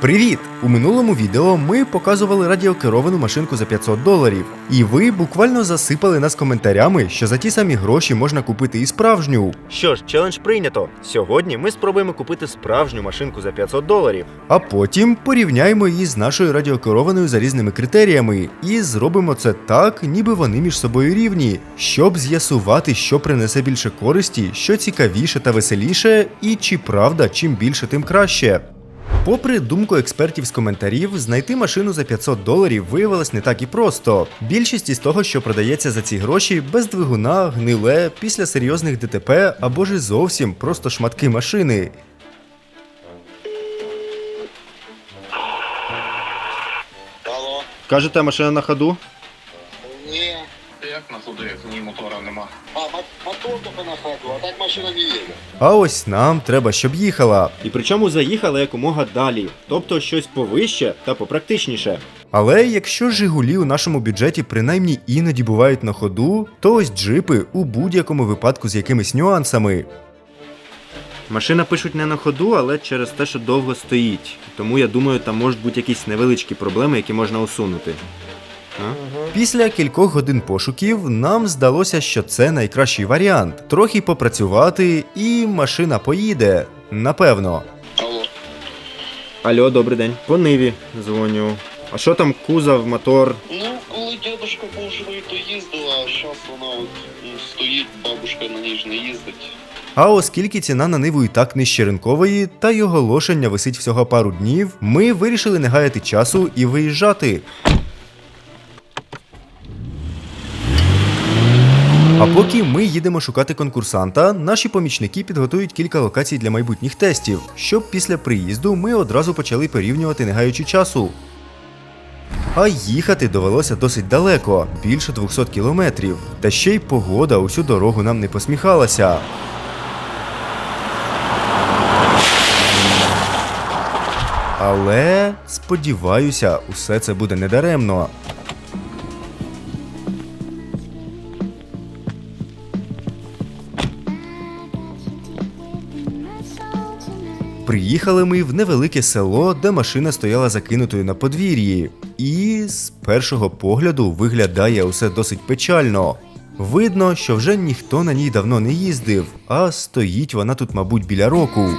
Привіт! У минулому відео ми показували радіокеровану машинку за 500 доларів, і ви буквально засипали нас коментарями, що за ті самі гроші можна купити і справжню. Що ж, челендж прийнято. Сьогодні ми спробуємо купити справжню машинку за 500 доларів. А потім порівняємо її з нашою радіокерованою за різними критеріями, і зробимо це так, ніби вони між собою рівні, щоб з'ясувати, що принесе більше користі, що цікавіше та веселіше, і чи правда, чим більше, тим краще. Попри думку експертів з коментарів, знайти машину за 500 доларів виявилось не так і просто. Більшість із того, що продається за ці гроші, без двигуна, гниле, після серйозних ДТП або ж зовсім просто шматки машини. Алло, Кажете, машина на ходу? На ходу, як ні мотора нема. А, мотор только на ходу, а так машина не едет. А ось нам треба, щоб їхала. І причому заїхала якомога далі, тобто щось повище та попрактичніше. Але якщо Жигулі у нашому бюджеті принаймні іноді бувають на ходу, то ось джипи у будь-якому випадку з якимись нюансами. Машина пишуть не на ходу, але через те, що довго стоїть. Тому я думаю, там можуть бути якісь невеличкі проблеми, які можна усунути. Після кількох годин пошуків нам здалося, що це найкращий варіант. Трохи попрацювати, і машина поїде. Напевно. Алло. Алло, добрий день. По Ниві дзвоню. А що там кузов, мотор? Ну, коли дедушка був живий, то їздила, а зараз вона от, ну, стоїть, бабушка на ній ж не їздить. А оскільки ціна на ниву і так нижче ринкової, та й оголошення висить всього пару днів, ми вирішили не гаяти часу і виїжджати. Поки ми їдемо шукати конкурсанта, наші помічники підготують кілька локацій для майбутніх тестів, щоб після приїзду ми одразу почали порівнювати не гаючи часу. А їхати довелося досить далеко, більше 200 кілометрів. Та ще й погода усю дорогу нам не посміхалася. Але сподіваюся, усе це буде недаремно. Приїхали ми в невелике село, де машина стояла закинутою на подвір'ї, і з першого погляду виглядає усе досить печально. Видно, що вже ніхто на ній давно не їздив, а стоїть вона тут, мабуть, біля року.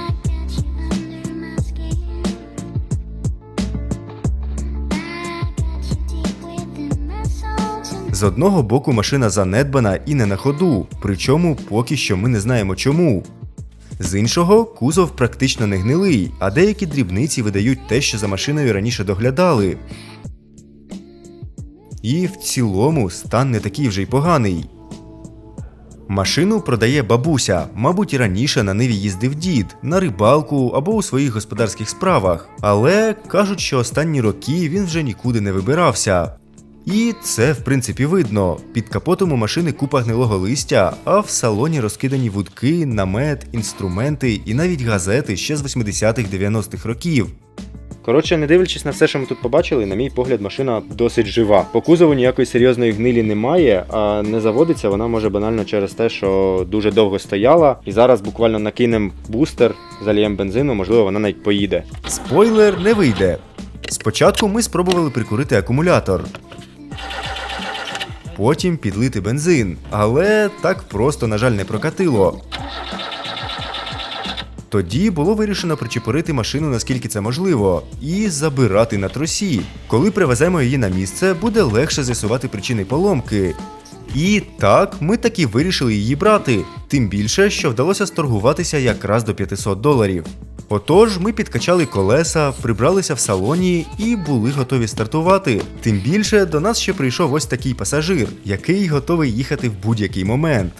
З одного боку машина занедбана і не на ходу, причому поки що ми не знаємо чому. З іншого, кузов практично не гнилий, а деякі дрібниці видають те, що за машиною раніше доглядали. І в цілому стан не такий вже й поганий. Машину продає бабуся, мабуть, і раніше на ниві їздив дід, на рибалку або у своїх господарських справах. Але кажуть, що останні роки він вже нікуди не вибирався. І це, в принципі, видно. Під капотом у машини купа гнилого листя, а в салоні розкидані вудки, намет, інструменти і навіть газети ще з 80-х-90-х років. Коротше, не дивлячись на все, що ми тут побачили, на мій погляд, машина досить жива. По кузову ніякої серйозної гнилі немає, а не заводиться вона може банально через те, що дуже довго стояла, і зараз буквально накинемо бустер, зальємо бензину, можливо, вона навіть поїде. Спойлер не вийде. Спочатку ми спробували прикурити акумулятор. Потім підлити бензин, але так просто, на жаль, не прокатило. Тоді було вирішено причепурити машину наскільки це можливо, і забирати на тросі. Коли привеземо її на місце, буде легше з'ясувати причини поломки. І так, ми таки вирішили її брати, тим більше, що вдалося сторгуватися якраз до 500 доларів. Отож, ми підкачали колеса, прибралися в салоні і були готові стартувати. Тим більше до нас ще прийшов ось такий пасажир, який готовий їхати в будь-який момент.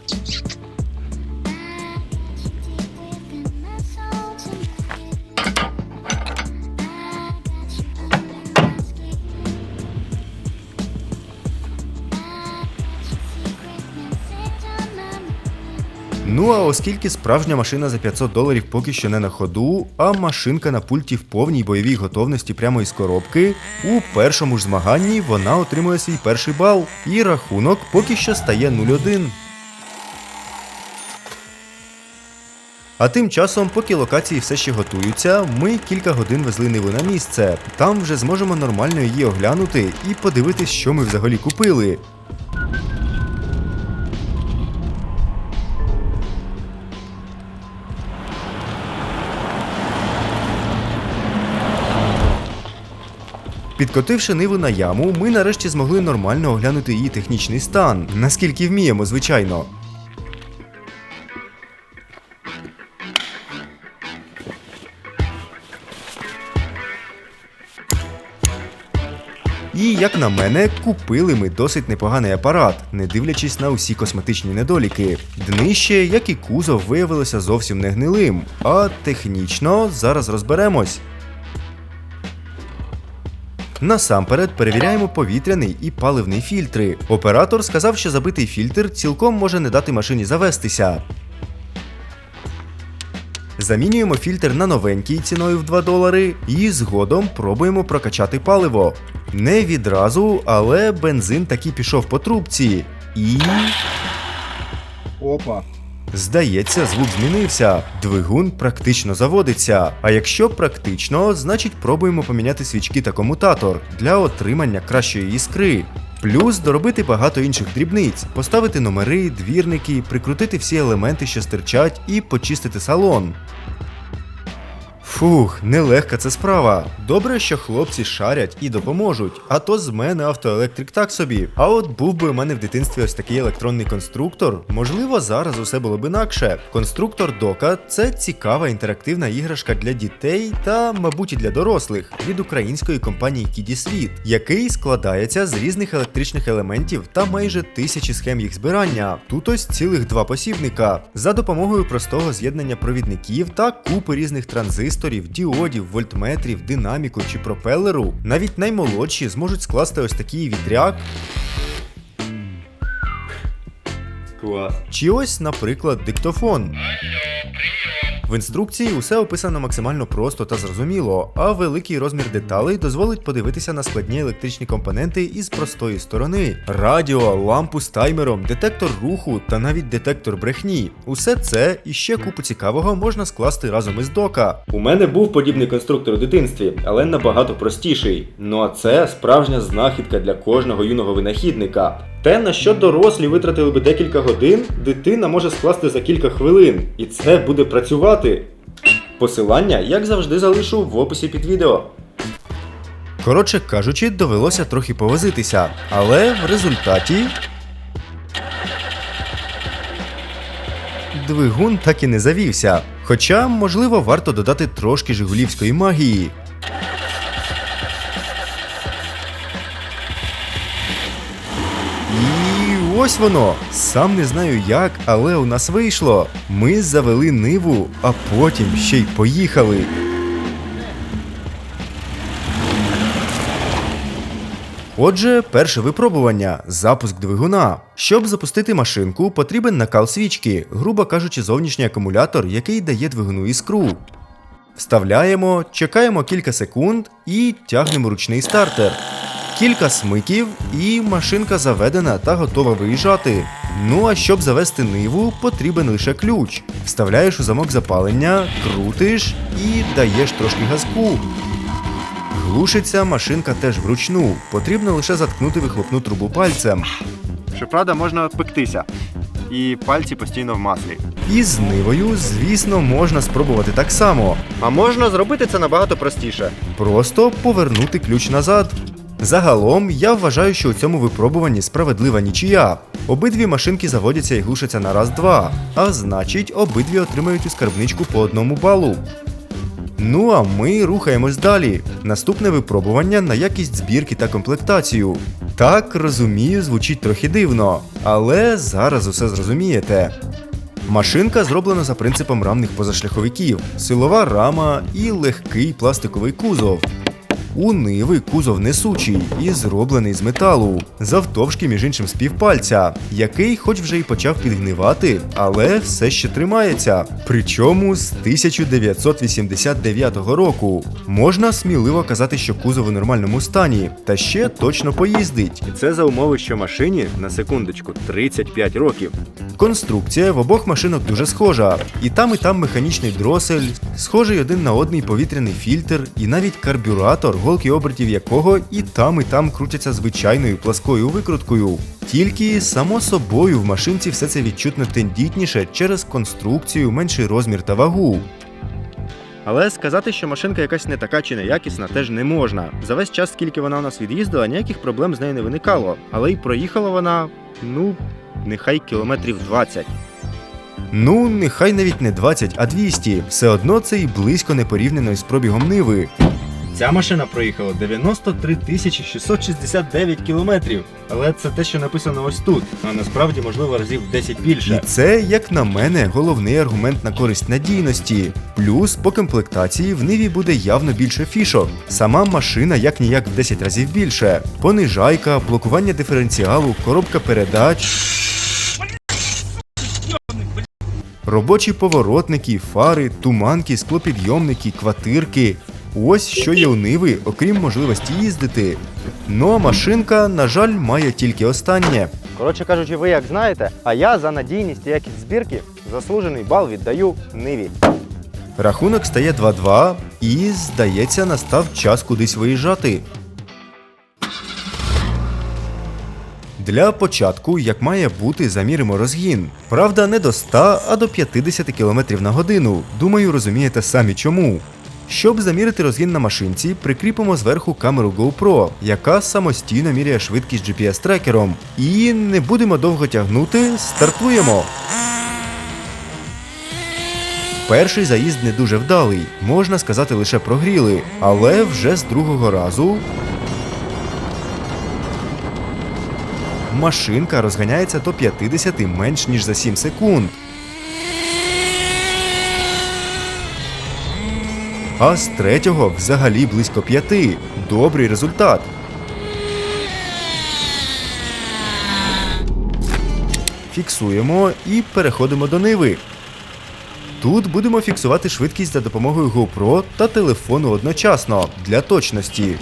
Ну а оскільки справжня машина за 500 доларів поки що не на ходу, а машинка на пульті в повній бойовій готовності прямо із коробки, у першому ж змаганні вона отримує свій перший бал, і рахунок поки що стає 0-1. А тим часом, поки локації все ще готуються, ми кілька годин везли Ниву на місце. Там вже зможемо нормально її оглянути і подивитись, що ми взагалі купили. Підкотивши ниву на яму, ми нарешті змогли нормально оглянути її технічний стан, наскільки вміємо, звичайно. І, як на мене, купили ми досить непоганий апарат, не дивлячись на усі косметичні недоліки. Днище, як і кузов, виявилося зовсім не гнилим, а технічно зараз розберемось. Насамперед перевіряємо повітряний і паливний фільтри. Оператор сказав, що забитий фільтр цілком може не дати машині завестися. Замінюємо фільтр на новенький ціною в 2 долари і згодом пробуємо прокачати паливо. Не відразу, але бензин таки пішов по трубці. І. Опа. Здається, звук змінився. Двигун практично заводиться. А якщо практично, значить пробуємо поміняти свічки та комутатор для отримання кращої іскри. Плюс доробити багато інших дрібниць, поставити номери, двірники, прикрутити всі елементи, що стирчать, і почистити салон. Фух, нелегка це справа. Добре, що хлопці шарять і допоможуть, а то з мене автоелектрик так собі. А от був би у мене в дитинстві ось такий електронний конструктор, можливо, зараз усе було б інакше. Конструктор Дока це цікава інтерактивна іграшка для дітей та, мабуть, і для дорослих від української компанії Кіді Світ, який складається з різних електричних елементів та майже тисячі схем їх збирання. Тут ось цілих два посібника. За допомогою простого з'єднання провідників та купи різних транзисторів, діодів, вольтметрів, динаміку чи пропелеру, навіть наймолодші зможуть скласти ось такий відряк. Клас. Чи ось, наприклад, диктофон. В інструкції усе описано максимально просто та зрозуміло, а великий розмір деталей дозволить подивитися на складні електричні компоненти із простої сторони: радіо, лампу з таймером, детектор руху та навіть детектор брехні. Усе це і ще купу цікавого можна скласти разом із дока. У мене був подібний конструктор у дитинстві, але набагато простіший. Ну а це справжня знахідка для кожного юного винахідника. Те, на що дорослі витратили би декілька годин, дитина може скласти за кілька хвилин, і це буде працювати. Посилання, як завжди, залишу в описі під відео. Коротше кажучи, довелося трохи повозитися, але в результаті. Двигун так і не завівся. Хоча, можливо, варто додати трошки жигулівської магії. Ось воно. Сам не знаю як, але у нас вийшло. Ми завели ниву, а потім ще й поїхали. Отже, перше випробування запуск двигуна. Щоб запустити машинку, потрібен накал свічки, грубо кажучи, зовнішній акумулятор, який дає двигуну іскру. Вставляємо, чекаємо кілька секунд і тягнемо ручний стартер. Кілька смиків, і машинка заведена та готова виїжджати. Ну а щоб завести ниву, потрібен лише ключ. Вставляєш у замок запалення, крутиш і даєш трошки газку. Глушиться машинка теж вручну. Потрібно лише заткнути вихлопну трубу пальцем. Щоправда, можна пектися. І пальці постійно в маслі. І з нивою, звісно, можна спробувати так само. А можна зробити це набагато простіше. Просто повернути ключ назад. Загалом, я вважаю, що у цьому випробуванні справедлива нічия. Обидві машинки заводяться і глушаться на раз-два, а значить, обидві отримають у скарбничку по одному балу. Ну а ми рухаємось далі. Наступне випробування на якість збірки та комплектацію. Так, розумію, звучить трохи дивно, але зараз усе зрозумієте. Машинка зроблена за принципом рамних позашляховиків, силова рама і легкий пластиковий кузов. У Ниви кузов несучий і зроблений з металу, завтовшки між іншим співпальця, який хоч вже й почав підгнивати, але все ще тримається. Причому з 1989 року. Можна сміливо казати, що кузов у нормальному стані, та ще точно поїздить. І це за умови, що машині на секундочку 35 років. Конструкція в обох машинок дуже схожа. І там, і там механічний дросель, схожий один на одний повітряний фільтр, і навіть карбюратор, голки обертів якого і там, і там крутяться звичайною пласкою викруткою. Тільки само собою в машинці все це відчутно тендітніше через конструкцію, менший розмір та вагу. Але сказати, що машинка якась не така чи неякісна, теж не можна. За весь час, скільки вона у нас від'їздила, ніяких проблем з нею не виникало. Але й проїхала вона, ну, нехай кілометрів 20. Ну, нехай навіть не 20, а 200. Все одно це і близько не порівняно із пробігом Ниви. Ця машина проїхала 93 тисячі 669 кілометрів. Але це те, що написано ось тут. А насправді, можливо, разів в 10 І більше. це, як на мене, головний аргумент на користь надійності. Плюс по комплектації в Ниві буде явно більше фішок. Сама машина як ніяк в 10 разів більше. Понижайка, блокування диференціалу, коробка передач. Робочі поворотники, фари, туманки, склопідйомники, квартирки. Ось що є у Ниви, окрім можливості їздити. Ну а машинка, на жаль, має тільки останнє. Коротше кажучи, ви як знаєте, а я за надійність і якість збірки заслужений бал віддаю Ниві. Рахунок стає 2-2, і, здається, настав час кудись виїжджати. Для початку, як має бути, заміримо розгін. Правда, не до 100, а до 50 км на годину. Думаю, розумієте самі чому. Щоб замірити розгін на машинці, прикріпимо зверху камеру GoPro, яка самостійно міряє швидкість GPS-трекером. І не будемо довго тягнути, стартуємо. Перший заїзд не дуже вдалий, можна сказати, лише прогріли, але вже з другого разу. Машинка розганяється до 50 менш ніж за 7 секунд. А з третього взагалі близько п'яти. Добрий результат. Фіксуємо і переходимо до ниви. Тут будемо фіксувати швидкість за допомогою GoPro та телефону одночасно для точності.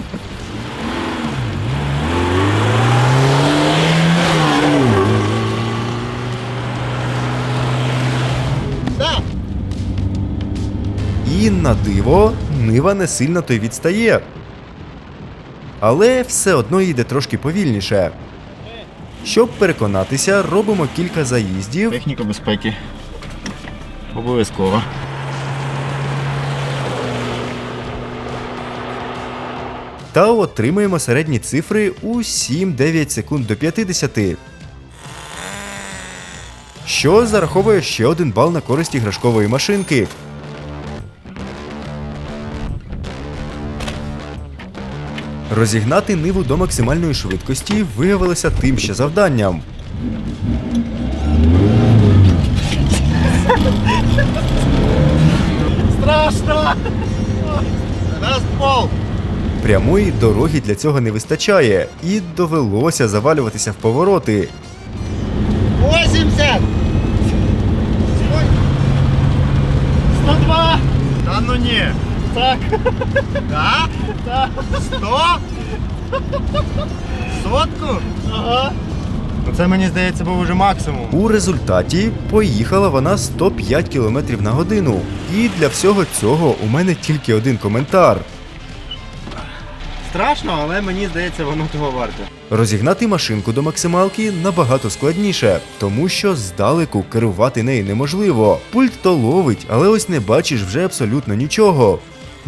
І на диво, нива не сильно то й відстає. Але все одно їде трошки повільніше. Щоб переконатися, робимо кілька заїздів. Техніка безпеки. Обов'язково. та отримаємо середні цифри у 7-9 секунд до 50. Що зараховує ще один бал на користь іграшкової машинки. Розігнати ниву до максимальної швидкості виявилося тим ще завданням. Страшно! Раз! Прямої дороги для цього не вистачає, і довелося завалюватися в повороти. 80! 102! Та ну ні! Так! Так? Так! 100? Сотку? Ага. Ну це мені здається був уже максимум. У результаті поїхала вона 105 км на годину. І для всього цього у мене тільки один коментар. Страшно, але мені здається, воно того варте. Розігнати машинку до максималки набагато складніше, тому що здалеку керувати нею неможливо. Пульт то ловить, але ось не бачиш вже абсолютно нічого.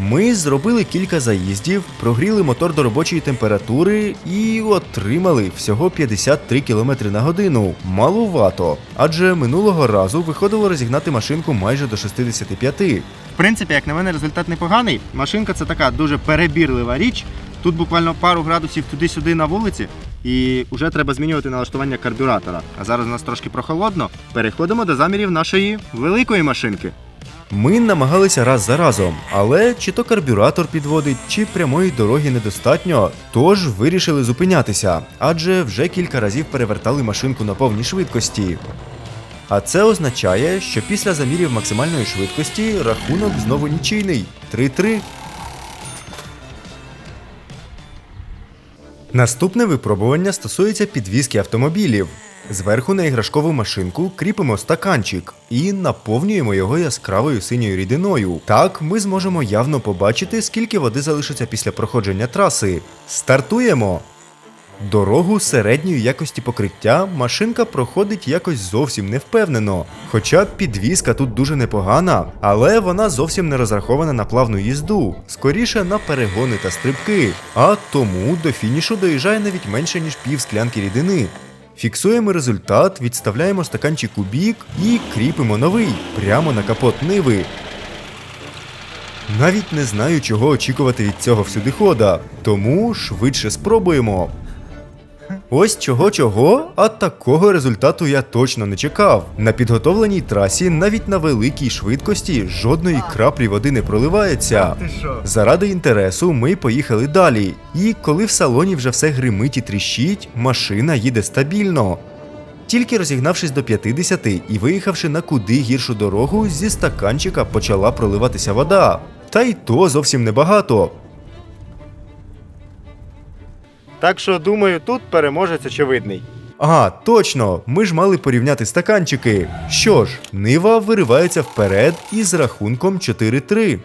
Ми зробили кілька заїздів, прогріли мотор до робочої температури і отримали всього 53 км на годину. Малувато, адже минулого разу виходило розігнати машинку майже до 65. В принципі, як на мене, результат непоганий. Машинка це така дуже перебірлива річ. Тут буквально пару градусів туди-сюди на вулиці, і вже треба змінювати налаштування карбюратора. А зараз у нас трошки прохолодно. Переходимо до замірів нашої великої машинки. Ми намагалися раз за разом, але чи то карбюратор підводить, чи прямої дороги недостатньо, тож вирішили зупинятися, адже вже кілька разів перевертали машинку на повній швидкості. А це означає, що після замірів максимальної швидкості рахунок знову нічийний 3-3. Наступне випробування стосується підвізки автомобілів. Зверху на іграшкову машинку кріпимо стаканчик і наповнюємо його яскравою синьою рідиною. Так ми зможемо явно побачити, скільки води залишиться після проходження траси. Стартуємо! Дорогу середньої якості покриття машинка проходить якось зовсім невпевнено. Хоча підвізка тут дуже непогана, але вона зовсім не розрахована на плавну їзду, скоріше на перегони та стрибки. А тому до фінішу доїжджає навіть менше ніж пів склянки рідини. Фіксуємо результат, відставляємо стаканчик у бік і кріпимо новий прямо на капот ниви. Навіть не знаю, чого очікувати від цього всюдихода, тому швидше спробуємо. Ось чого чого, а такого результату я точно не чекав. На підготовленій трасі навіть на великій швидкості жодної краплі води не проливається. Заради інтересу ми поїхали далі. І коли в салоні вже все гримить і тріщить, машина їде стабільно. Тільки розігнавшись до 50 і виїхавши на куди гіршу дорогу, зі стаканчика почала проливатися вода. Та й то зовсім небагато. Так що думаю, тут переможець очевидний. А, точно, ми ж мали порівняти стаканчики. Що ж, Нива виривається вперед із рахунком 4-3.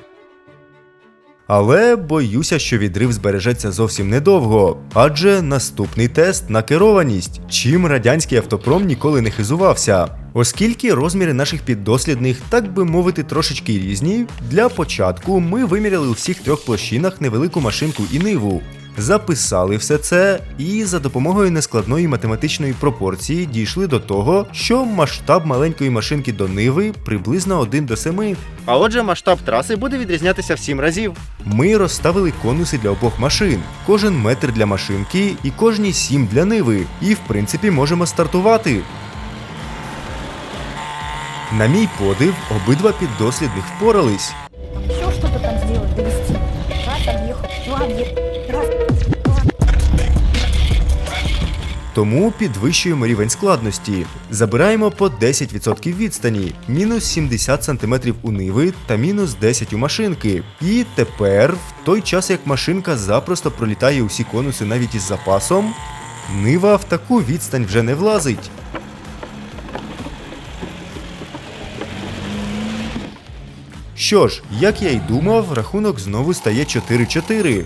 Але боюся, що відрив збережеться зовсім недовго, адже наступний тест на керованість, чим радянський автопром ніколи не хизувався. Оскільки розміри наших піддослідних, так би мовити, трошечки різні, для початку ми виміряли у всіх трьох площинах невелику машинку і ниву. Записали все це і за допомогою нескладної математичної пропорції дійшли до того, що масштаб маленької машинки до ниви приблизно 1 до 7. А отже, масштаб траси буде відрізнятися в 7 разів. Ми розставили конуси для обох машин, кожен метр для машинки і кожні сім для ниви. І в принципі можемо стартувати. На мій подив, обидва піддослідних впорались. Еще что-то там сделать, довести. Раз объехал, два Тому підвищуємо рівень складності. Забираємо по 10% відстані, мінус 70 см у ниви та мінус 10 у машинки. І тепер, в той час як машинка запросто пролітає усі конуси навіть із запасом, нива в таку відстань вже не влазить. Що ж, як я й думав, рахунок знову стає 4-4.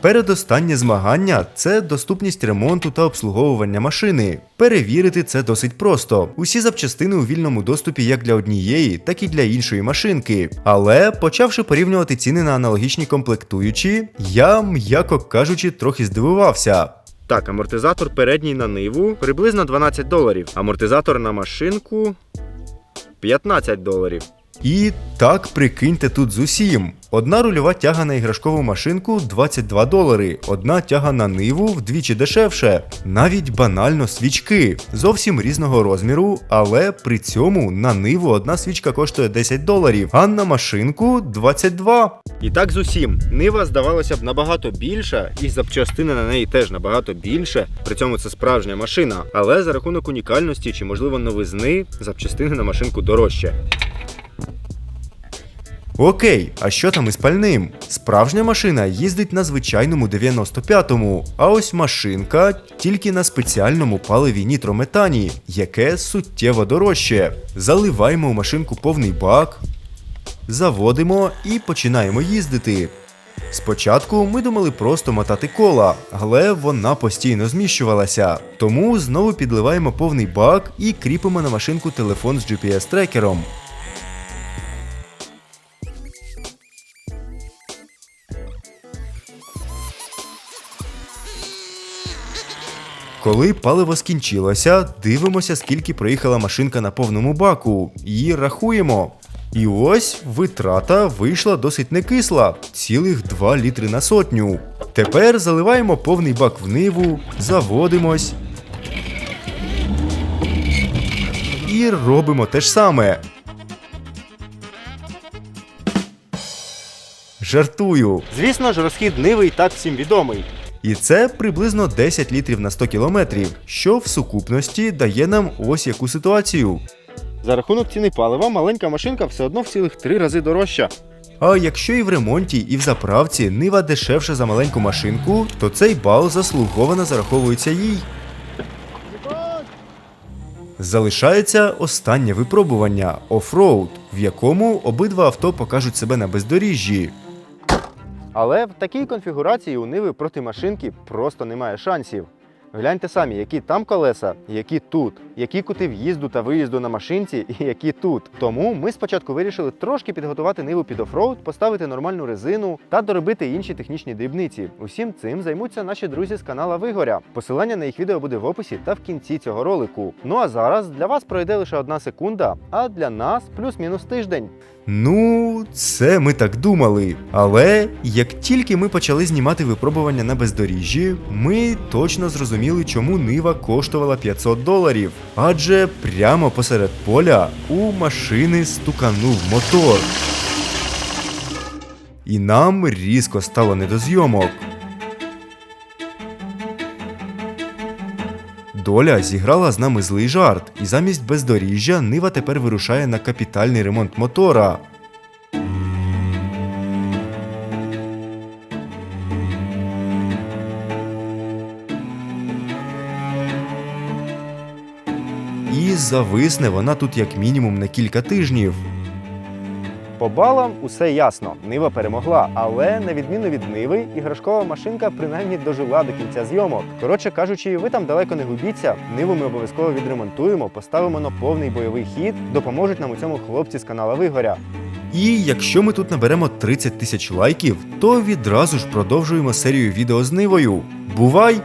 Передостаннє змагання це доступність ремонту та обслуговування машини. Перевірити це досить просто. Усі запчастини у вільному доступі як для однієї, так і для іншої машинки. Але почавши порівнювати ціни на аналогічні комплектуючі, я, м'яко кажучи, трохи здивувався. Так, амортизатор передній на ниву приблизно 12 доларів. Амортизатор на машинку 15 доларів. І так прикиньте тут з усім. Одна рульова тяга на іграшкову машинку 22 долари, одна тяга на ниву вдвічі дешевше. Навіть банально свічки зовсім різного розміру, але при цьому на ниву одна свічка коштує 10 доларів, а на машинку 22. І так з усім. Нива здавалося б набагато більша, і запчастини на неї теж набагато більше. При цьому це справжня машина. Але за рахунок унікальності чи, можливо, новизни, запчастини на машинку дорожче. Окей, а що там із пальним? Справжня машина їздить на звичайному 95-му, а ось машинка тільки на спеціальному паливі нітрометані, яке суттєво дорожче. Заливаємо у машинку повний бак, заводимо і починаємо їздити. Спочатку ми думали просто мотати кола, але вона постійно зміщувалася. Тому знову підливаємо повний бак і кріпимо на машинку телефон з GPS-трекером. Коли паливо скінчилося, дивимося, скільки проїхала машинка на повному баку, і рахуємо. І ось витрата вийшла досить некисла цілих 2 літри на сотню. Тепер заливаємо повний бак в ниву, заводимось. І робимо те ж саме. Жартую. Звісно ж, розхід ниви і так всім відомий. І це приблизно 10 літрів на 100 кілометрів, що в сукупності дає нам ось яку ситуацію. За рахунок ціни палива маленька машинка все одно в цілих три рази дорожча. А якщо і в ремонті, і в заправці нива дешевше за маленьку машинку, то цей бал заслуговано зараховується їй. Залишається останнє випробування офроуд, в якому обидва авто покажуть себе на бездоріжжі. Але в такій конфігурації у Ниви проти машинки просто немає шансів. Гляньте самі, які там колеса, які тут, які кути в'їзду та виїзду на машинці, і які тут. Тому ми спочатку вирішили трошки підготувати ниву під офроуд, поставити нормальну резину та доробити інші технічні дрібниці. Усім цим займуться наші друзі з канала Вигоря. Посилання на їх відео буде в описі та в кінці цього ролику. Ну а зараз для вас пройде лише одна секунда, а для нас плюс-мінус тиждень. Ну, це ми так думали. Але як тільки ми почали знімати випробування на бездоріжжі, ми точно зрозуміли, чому нива коштувала 500 доларів. Адже прямо посеред поля у машини стуканув мотор. І нам різко стало не до зйомок. Доля зіграла з нами злий жарт, і замість бездоріжжя Нива тепер вирушає на капітальний ремонт мотора. І зависне вона тут як мінімум на кілька тижнів. По балам усе ясно. Нива перемогла, але на відміну від Ниви, іграшкова машинка принаймні дожила до кінця зйомок. Коротше кажучи, ви там далеко не губіться. Ниву ми обов'язково відремонтуємо, поставимо на повний бойовий хід, допоможуть нам у цьому хлопці з канала Вигоря. І якщо ми тут наберемо 30 тисяч лайків, то відразу ж продовжуємо серію відео з Нивою. Бувай!